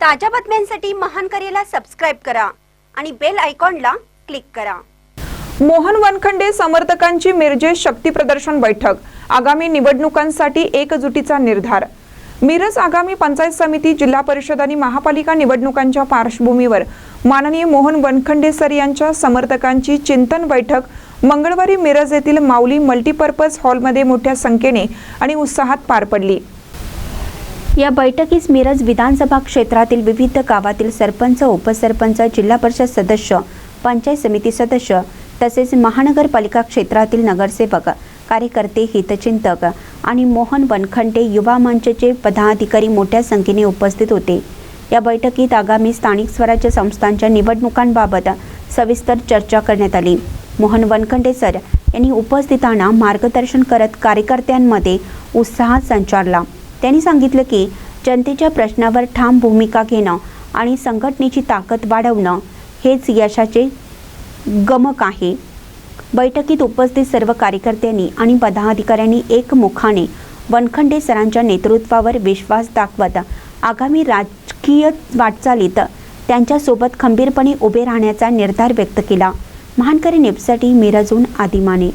ताज्या बातम्यांसाठी महान करेला सबस्क्राईब करा आणि बेल आयकॉनला क्लिक करा. मोहन वनखंडे समर्थकांची मिरजे शक्ती प्रदर्शन बैठक. आगामी निवडणुकांसाठी एकजुटीचा निर्धार. मिरज आगामी पंचायत समिती जिल्हा परिषद आणि महापालिका निवडणुकांच्या पार्श्वभूमीवर माननीय मोहन वनखंडे सर यांच्या समर्थकांची चिंतन बैठक मंगळवारी मिरज येथील माऊली मल्टीपर्पज हॉलमध्ये मोठ्या संख्येने आणि उत्साहात पार पडली. या बैठकीस मिरज विधानसभा क्षेत्रातील विविध गावातील सरपंच उपसरपंच जिल्हा परिषद सदस्य पंचायत समिती सदस्य तसेच महानगरपालिका क्षेत्रातील नगरसेवक कार्यकर्ते हितचिंतक आणि मोहन वनखंडे युवा मंचचे पदाधिकारी मोठ्या संख्येने उपस्थित होते. या बैठकीत आगामी स्थानिक स्वराज्य संस्थांच्या निवडणुकांबाबत सविस्तर चर्चा करण्यात आली. मोहन वनखंडे सर यांनी उपस्थितांना मार्गदर्शन करत कार्यकर्त्यांमध्ये उत्साह संचारला. त्यांनी सांगितलं की जनतेच्या प्रश्नावर ठाम भूमिका घेणं आणि संघटनेची ताकद वाढवणं हेच यशाचे गमक आहे. बैठकीत उपस्थित सर्व कार्यकर्त्यांनी आणि पदाधिकाऱ्यांनी एकमुखाने वनखंडे सरांच्या नेतृत्वावर विश्वास दाखवत आगामी राजकीय वाटचालीत त्यांच्यासोबत खंबीरपणे उभे राहण्याचा निर्धार व्यक्त केला. महानकरी नेपसाठी मिरजून आदिमाने